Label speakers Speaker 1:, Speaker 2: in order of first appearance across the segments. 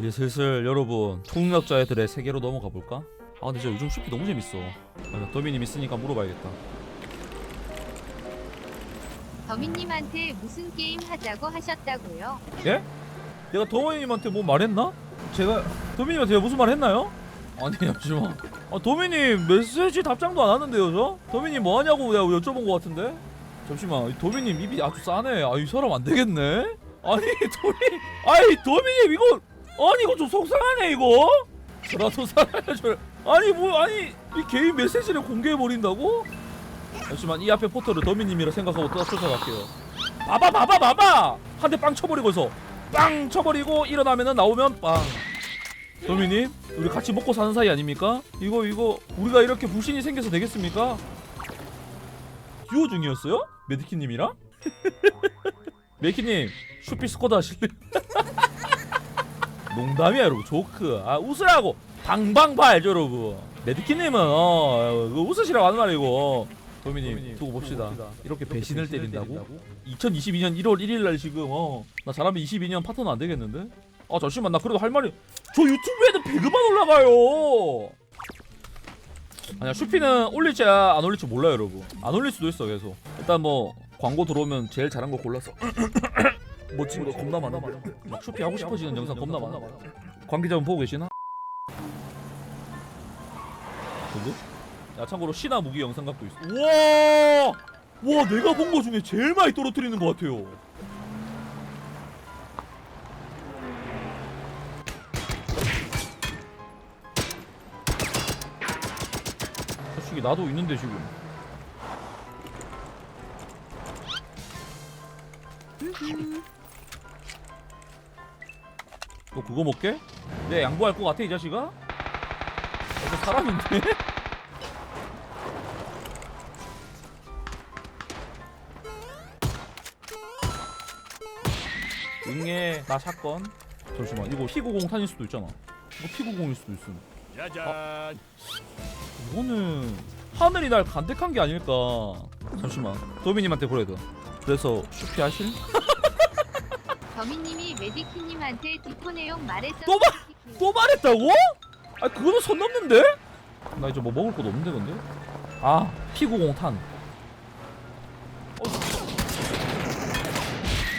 Speaker 1: 이제 슬슬 여러분 통역자애들의 세계로 넘어가 볼까? 아 근데 저 요즘 슈피 너무 재밌어. 아, 더미님 있으니까 물어봐야겠다.
Speaker 2: 더민님한테 무슨 게임 하자고 하셨다고요?
Speaker 1: 예? 내가 더미님한테 뭐 말했나? 제가 더미님한테 무슨 말 했나요? 아니 잠시만. 아 더미님 메시지 답장도 안 하는데요 저? 더미님 뭐 하냐고 내가 여쭤본 것 같은데? 잠시만 이 더미님 입이 아주 싸네. 아 이 사람 안 되겠네. 아니 더미 아니 더미님 이거 아니 이거 좀 속상하네 이거. 저라도 살아야죠. 아니 뭐 아니 이 개인 메시지를 공개해 버린다고? 잠시만 이 앞에 포털을 더미님이라 생각하고 또 쫓아갈게요. 봐봐 봐봐 봐봐 한 대 빵 쳐버리고서 빵 쳐버리고 일어나면은 나오면 빵. 더미님 우리 같이 먹고 사는 사이 아닙니까? 이거 이거 우리가 이렇게 불신이 생겨서 되겠습니까? 듀오 중이었어요? 메디키님이랑? 메디키님 슈피 스쿼드 하실래? 농담이야 여러분. 조크. 아 웃으라고. 방방파 알죠 여러분. 메디키님은 어 그거 웃으시라고 하는 말이고. 도미님 두고 봅시다. 이렇게 배신을 때린다고? 2022년 1월 1일 날 지금 어 나 잘하면 22년 파트너 안 되겠는데? 아 잠시만. 나 그래도 할 말이 저 유튜브에는 배그만 올라가요. 아니야 슈피는 올릴지 안 올릴지 몰라요 여러분. 안 올릴 수도 있어 계속. 일단 뭐 광고 들어오면 제일 잘한 거 골라서 멋진 거 겁나 많은데? 막 슈피 하고 싶어지는 영상 겁나 많아. 관계자분 보고 계시나? 누구? 야 참고로 신화 무기 영상 각도 있어. 우와! 와 내가 본 거 중에 제일 많이 떨어뜨리는 것 같아요. 솔직히 나도 있는데 지금 너 그거 먹게? 내 양보할 것 같아 이 자식아? 어저 사람인데? 응애 나 사건 잠시만 이거 P90 탄일 수도 있잖아 이거 P90일 수도 있음
Speaker 3: 짜잔.
Speaker 1: 이거는 하늘이 날 간택한 게 아닐까 잠시만 도미님한테 보내야 돼 그래서 슈피 하실?
Speaker 2: 더민님이 메디키님한테 디코 내용 말했어.
Speaker 1: 또 말- 또 말했다고? 아 그거는 선 넘는데? 나 이제 뭐 먹을 것도 없는데 근데? 아 P90 탄 어,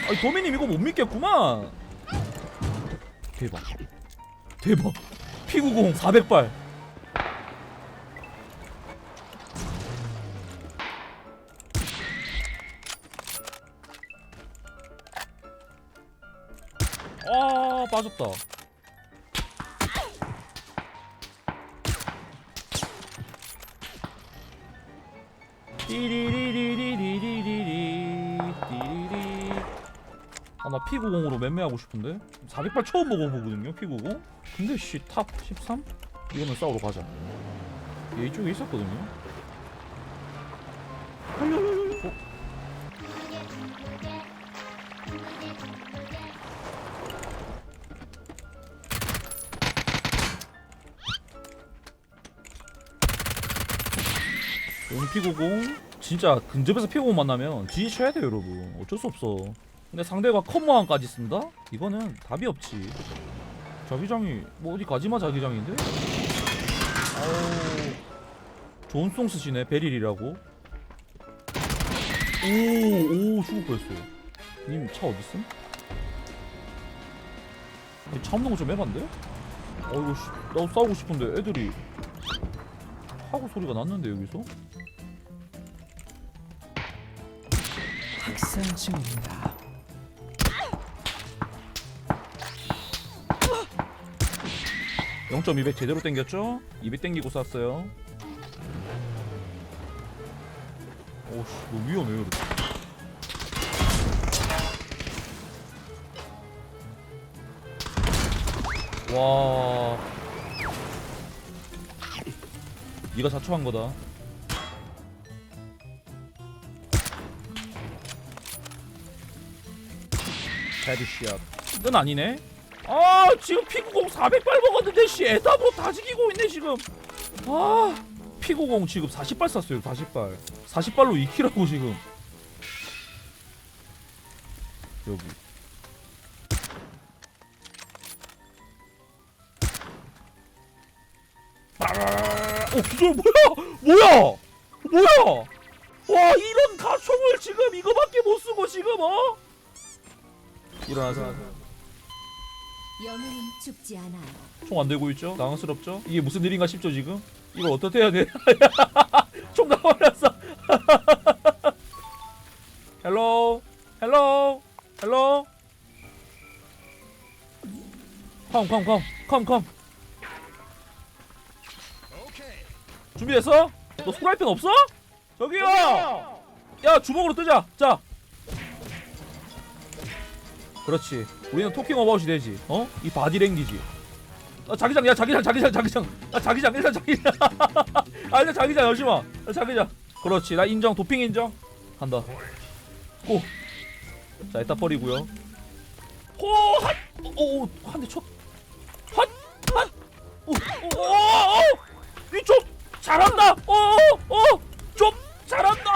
Speaker 1: 아니 도미님 이거 못 믿겠구만 대박 대박 P90 400발 아 빠졌다. 아나 피구공으로 맴매하고 싶은데? 400발 처음 먹어보거든요 피구공. 근데 씨탑 13? 이거는 싸우러 가자. 얘 이쪽에 있었거든요. P90 진짜 근접에서 P90 만나면 지지쳐야 돼요 여러분 어쩔 수 없어 근데 상대가 컴모함까지 쓴다? 이거는 답이 없지 자기장이 뭐 어디 가지마 자기장인데? 아우 좋은 송 쓰시네 베릴이라고 오오 죽을 뻔했어 님 차 어딨음? 이차 없는 거 좀 해봤는데? 어이구 씨 나도 싸우고 싶은데 애들이 하고 소리가 났는데 여기서?
Speaker 4: 중입니다.
Speaker 1: 영0.200 제대로 땡겼죠? 200 땡기고 쐈어요. 오씨, 너무 위험해, 여러분. 와. 네가 자초한 거다. 헤드샷. 이건 아니네. 아 지금 피구공 400발 먹었는데 씨 에다보 뭐 다 죽이고 있네 지금. 아 피구공 지금 40발 쐈어요 40발. 40발로 2키라고 지금. 여기. 아, 어 기절 뭐야 뭐야 뭐야 와 이런 가총을 지금 이거밖에 못 쓰고 지금 어? 일어나서.
Speaker 3: 영웅은 죽지 않아요.
Speaker 1: 총 안 들고 있죠? 당황스럽죠? 이게 무슨 일인가 싶죠 지금? 이걸 어떻게 해야 돼 총 나와놨어. 헬로? 헬로? 헬로? 컴 컴 컴 컴 컴. 준비됐어? 너 프라이팬 없어? 저기요! 야 주먹으로 뜨자. 자 그렇지. 우리는 토킹 어바웃이 되지. 어? 이 바디랭귀지. 아 자기장 야 자기장 자기장 자기장. 아 자기장 일단 자기장. 아 일단 자기장 열심아 아, 자기장. 그렇지. 나 인정. 도핑 인정? 간다. 고자 이따 버리고요. 호한오한대 쳤. 핫핫 오오오 이좀 잘한다! 오오좀 잘한다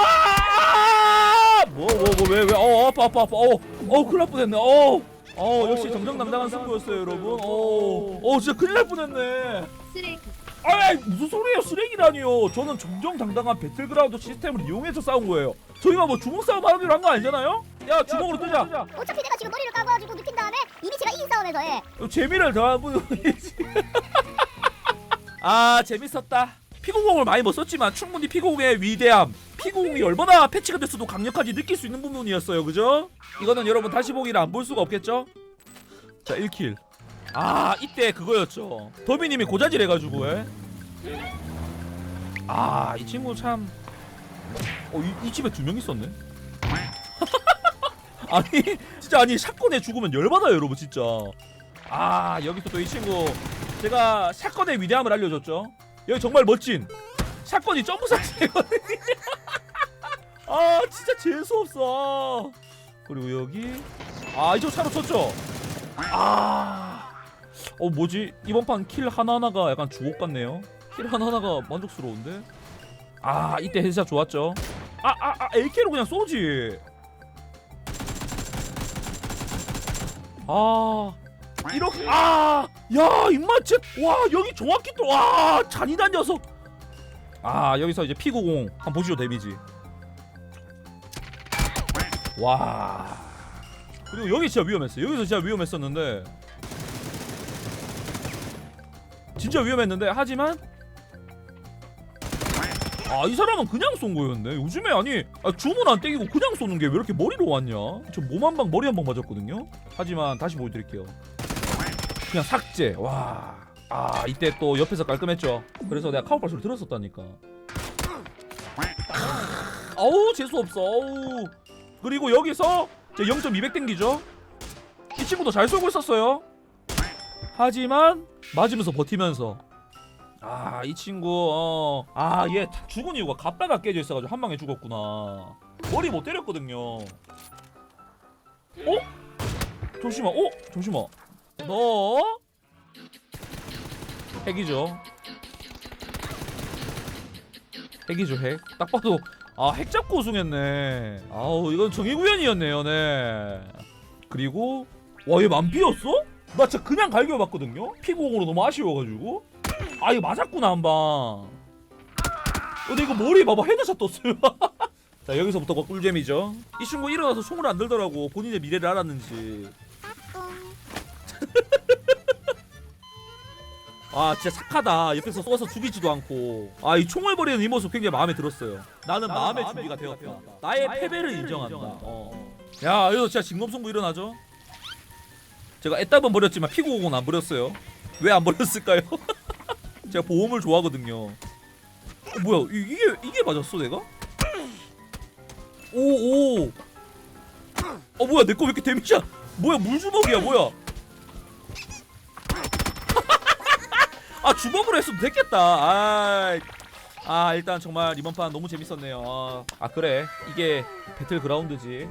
Speaker 1: 뭐뭐뭐왜왜 어 아파 아파 아파 어 어 큰일 날 뻔했네 어 어, 역시 정정당당한 승부였어요, 여러분. 어, 어, 진짜 큰일 날 뻔했네.
Speaker 2: 쓰레기.
Speaker 1: 아, 무슨 소리예요, 쓰레기라니요. 저는 정정당당한 배틀그라운드 시스템을 이용해서 싸운 거예요. 저희가 뭐 주먹 싸움 하기로 한 거 아니잖아요? 야, 주먹으로 뜨자.
Speaker 4: 어차피 내가 지금 머리를 까고가지고 눕힌 다음에 이미 제가 이긴 싸움에서 해.
Speaker 1: 재미를 더하고 아 재밌었다 피구공을 많이 못 썼지만 충분히 피구공의 위대함 피구공이 얼마나 패치가 됐어도 강력한지 느낄 수 있는 부분이었어요. 그죠? 이거는 여러분 다시 보기를 안 볼 수가 없겠죠? 자 1킬. 아 이때 그거였죠. 더비님이 고자질 해가지고 아이 친구 참. 어, 이, 이 집에 두 명 있었네? 아니 진짜 아니 샷건에 죽으면 열받아요 여러분 진짜. 아 여기서 또 이 친구. 제가 샷건의 위대함을 알려줬죠? 여기 정말 멋진 샷건이 점프 사진이거든요. 아 진짜 재수 없어. 그리고 여기. 아 이쪽 차로 쳤죠? 아 어 뭐지? 이번 판 킬 하나하나가 약간 주옥 같네요. 킬 하나하나가 만족스러운데? 아 이때 헤드샷 좋았죠? 아아 아, AK로 그냥 쏘지. 아. 이렇게 아야 입맛 와 여기 정확히 또와 잔인한 녀석 아 여기서 이제 P90 한번 보시죠 데미지. 와. 그리고 여기 진짜 위험했어요. 여기서 진짜 위험했었는데. 진짜 위험했는데. 하지만. 아 이 사람은 그냥 쏜 거였네 요즘에 아니 아, 줌은 안 땡기고 그냥 쏘는 게 왜 이렇게 머리로 왔냐? 저 몸 한 방 머리 한 방 맞았거든요? 하지만 다시 보여드릴게요. 그냥 삭제. 와 아 이때 또 옆에서 깔끔했죠. 그래서 내가 카우팔 소리 들었었다니까. 아우 재수없어. 아우. 그리고 여기서 제 0.200 땡기죠. 이 친구도 잘 쏘고 있었어요. 하지만 맞으면서 버티면서. 아 이 친구 어 아얘 죽은 이유가 갑바가 깨져 있어가지고 한 방에 죽었구나. 머리 못 때렸거든요. 어? 잠시만 어? 잠시만. 너 핵이죠. 핵이죠 핵딱 봐도 아 핵 잡고 우승했네. 아우 이건 정의구현이었네요 네. 그리고 와얘 만피였어? 나 진짜 그냥 갈겨봤거든요? 피구공으로 너무 아쉬워가지고. 아 이거 맞았구나 한방. 어, 근데 이거 머리 봐봐 헤드샷 떴어요. 자 여기서부터가 꿀잼이죠. 이 친구 일어나서 총을 안 들더라고 본인의 미래를 알았는지 아 진짜 착하다. 옆에서 쏘아서 죽이지도 않고. 아 이 총을 버리는 이 모습 굉장히 마음에 들었어요. 나는 마음의 준비가 되었다. 나의 패배를 인정한다. 어. 야 여기서 진짜 진검승부 일어나죠? 제가 애답은 버렸지만 피구공은 안 버렸어요. 왜 안 버렸을까요? 제가 보험을 좋아하거든요. 어, 뭐야 이, 이게 이게 맞았어 내가? 오오. 어 뭐야 내 거 왜 이렇게 데미지야? 뭐야 물주먹이야 뭐야 아 주먹으로 했으면 됐겠다. 아, 아 일단 정말 이번 판 너무 재밌었네요. 아, 아 그래 이게 배틀 그라운드지.